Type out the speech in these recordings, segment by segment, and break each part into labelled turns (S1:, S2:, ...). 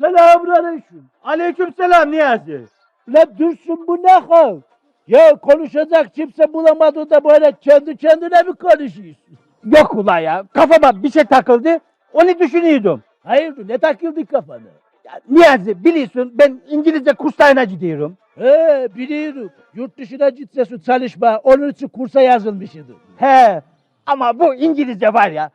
S1: Selamünaleyküm.
S2: Aleyküm selam Niyazi.
S1: La dursun bu ne hal? Ya konuşacak kimse bulamadı da böyle kendi kendine mi konuşuyorsun?
S2: Yok ula ya. Kafama bir şey takıldı. Onu düşünüyordum.
S1: Hayırdır ne takıldı kafana?
S2: Ya, Niyazi biliyorsun ben İngilizce kurslarına gidiyorum.
S1: He biliyorum. Yurt dışına gitsesin çalışma. Onun için kursa yazılmışydın.
S2: He. Ama bu İngilizce var ya.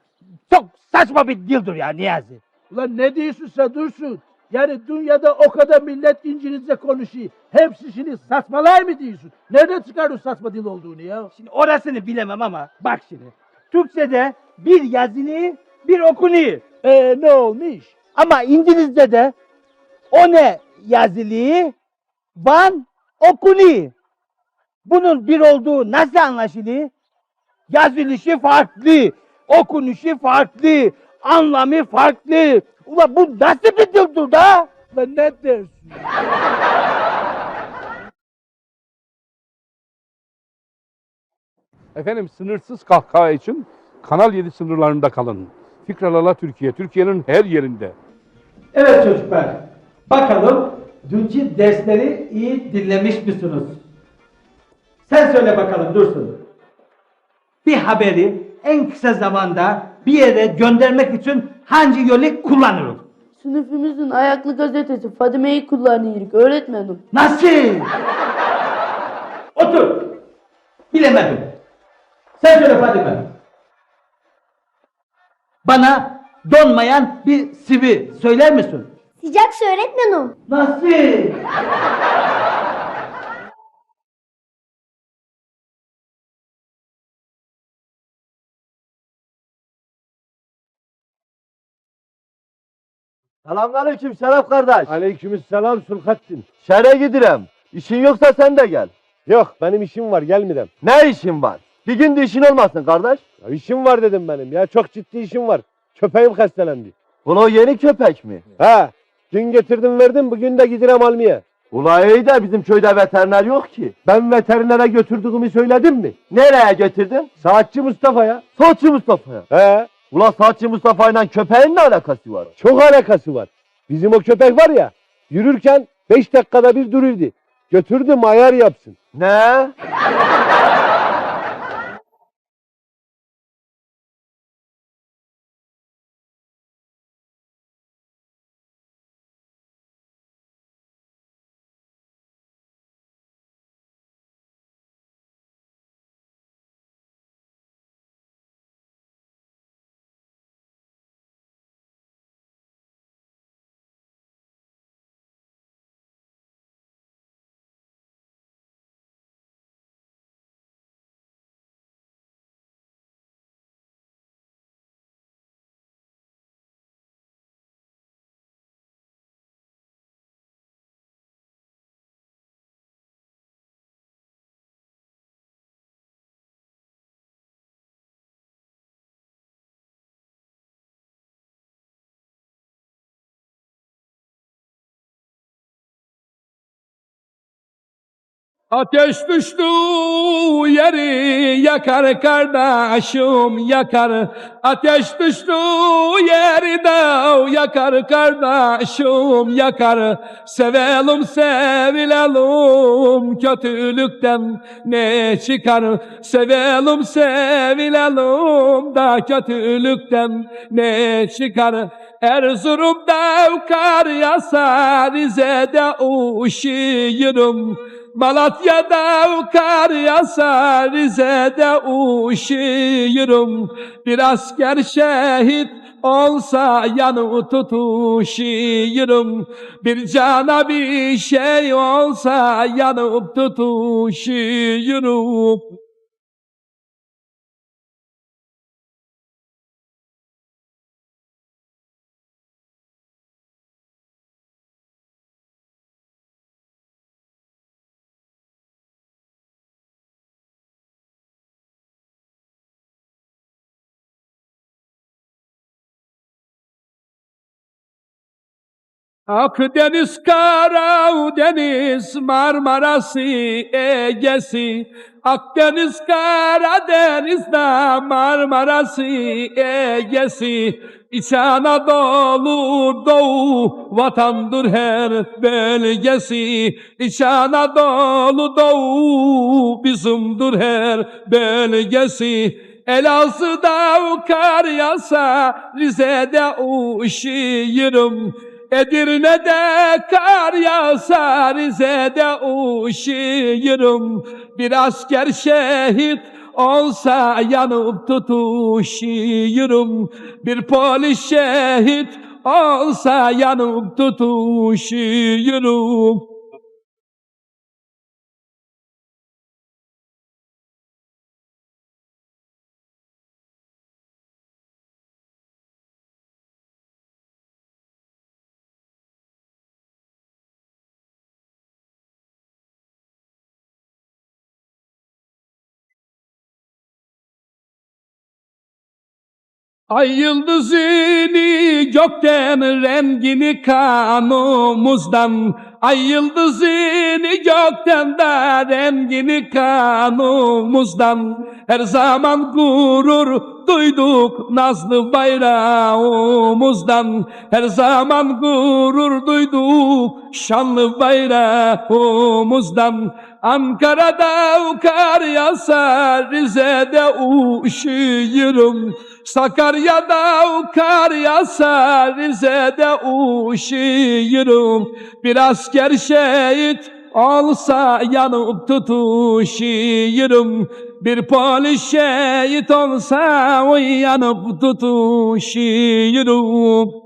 S2: Çok saçma bir dildir ya Niyazi.
S1: Ulan ne diyorsun sen dursun? Yani dünyada o kadar millet İngilizce konuşuyor. Hepsi şimdi saçmalay mı diyorsun? Nereden çıkardın saçma dil olduğunu ya?
S2: Şimdi orasını bilemem ama bak şimdi. Türkçe'de bir yazılı bir okunuyor.
S1: Ee ne olmuş?
S2: Ama İngilizce'de o ne yazılı van okunuyor. Bunun bir olduğu nasıl anlaşılıyor? Yazılışı farklı, okunuşu farklı, anlamı farklı. Ulan bu nasıl bir dildir da?
S1: Lan ne dersin?
S3: Efendim sınırsız kahkaha için Kanal 7 sınırlarında kalın. Fikralala Türkiye, Türkiye'nin her yerinde.
S4: Evet çocuklar, bakalım dünkü dersleri iyi dinlemiş misiniz? Sen söyle bakalım Dursun. Bir haberi en kısa zamanda bir yere göndermek için hangi yolu kullanırız?
S5: Sınıfımızın ayaklı gazetesi Fadime'yi kullanıyoruz öğretmenim.
S4: Nasıl? Otur. Bilemedim. Sen söyle Fadime. Bana donmayan bir sivi söyler misin?
S6: Sıcak öğretmenim.
S4: Nasıl?
S7: Selamünaleyküm Şeref kardeş.
S8: Aleykümselam Sulhattin.
S7: Şehre gidirem. İşin yoksa sen de gel.
S8: Yok benim işim var gelmeden.
S7: Ne işin var? Bir gün de işin olmasın kardeş.
S8: Ya işim var dedim benim ya çok ciddi işim var. Köpeğim hastelendi.
S7: Ulan o yeni köpek mi?
S8: Ha dün getirdim verdim bugün de gidirem almaya.
S7: Ula iyi de bizim köyde veteriner yok ki.
S8: Ben veterinere götürdüğümü söyledim mi?
S7: Nereye getirdin?
S8: Saatçi Mustafa'ya.
S7: Saatçı Mustafa'ya.
S8: He
S7: Ula Saatçı Mustafa ile köpeğin ne alakası var?
S8: çok alakası var. Bizim o köpek var ya yürürken 5 dakikada bir dururdu. Götürdüm ayar yapsın.
S7: Ne?
S9: Ateş düştü yeri yakar kardeşim yakar. Ateş düştü yeri de yakar kardeşim yakar. Sevelim sevilelim kötülükten ne çıkar? Sevelim sevilelim da kötülükten ne çıkar? Erzurum'da kar yasa Rize'de uşuyorum Malatya'da kar yasa Rize'de uşuyorum Bir asker şehit olsa yanı tutuşuyorum. Bir cana bir şey olsa yanıp tutuşuyorum Akdeniz, Karadeniz, Marmarası, Ege'si. Akdeniz, Karadeniz'de Marmarası, Ege'si. İç Anadolu, Doğu, vatandır her bölgesi. İç Anadolu, Doğu, bizimdir her bölgesi. Elazığ'da kar yağsa Rize'de uşuyorum Edirne'de kar yağsa Rize'de uşuyorum Bir asker şehit olsa yanıp tutuşuyorum. Bir polis şehit olsa yanıp tutuşuyorum Ay yıldızını gökten rengini kanımızdan. Ay yıldızını gökten de rengini kanımızdan. Her zaman gurur duyduk nazlı bayrağımızdan. Her zaman gurur duyduk şanlı bayrağımızdan. Ankara'da kar yağsa Rize'de uşuyorum Sakarya'da kar yağsa Rize'de uşuyorum Bir asker şehit olsa yanıp tutuşuyorum Bir polis şehit olsa yanıp tutuşuyorum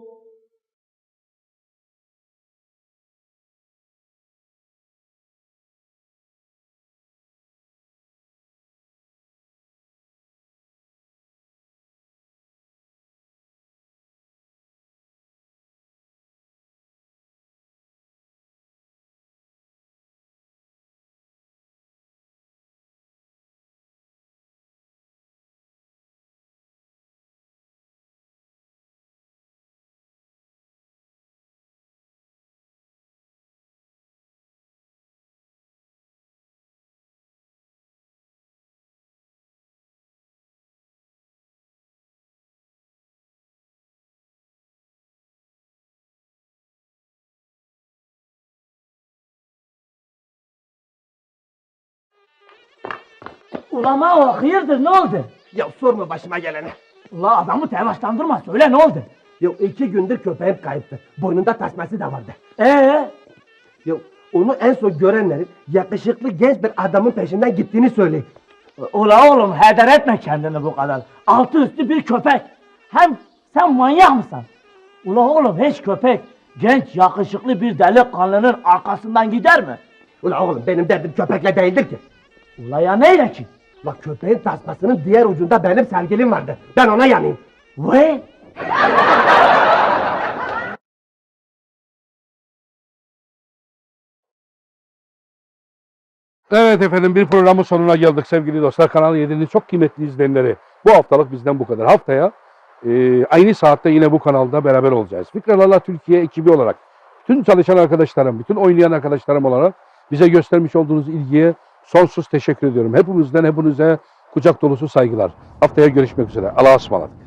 S10: Ulama o hayırdır ne oldu?
S11: Ya sorma başıma geleni.
S10: Ula adamı telaşlandırma söyle ne oldu?
S11: Ya iki gündür köpeğim kayıptı. Boynunda tasması da vardı.
S10: Ee,
S11: Ya onu en son görenlerin yakışıklı genç bir adamın peşinden gittiğini söyledi.
S10: ula oğlum heder etme kendini bu kadar. Altı üstü bir köpek. Hem sen manyak mısın? Ula oğlum hiç köpek genç yakışıklı bir delikanlının arkasından gider mi?
S11: Ulan oğlum benim derdim köpekle değildir ki.
S10: Ula ya neyle ki?
S11: Ulan köpeğin tasmasının diğer ucunda benim sevgilim vardı. Ben ona yanayım.
S10: Ve
S3: Evet efendim bir programın sonuna geldik sevgili dostlar. Kanal 7'nin çok kıymetli izleyenleri. Bu haftalık bizden bu kadar. Haftaya e, aynı saatte yine bu kanalda beraber olacağız. Fikralarla Türkiye ekibi olarak tüm çalışan arkadaşlarım, bütün oynayan arkadaşlarım olarak bize göstermiş olduğunuz ilgiye sonsuz teşekkür ediyorum. Hepimizden hepinize kucak dolusu saygılar. Haftaya görüşmek üzere. Allah'a ısmarladık.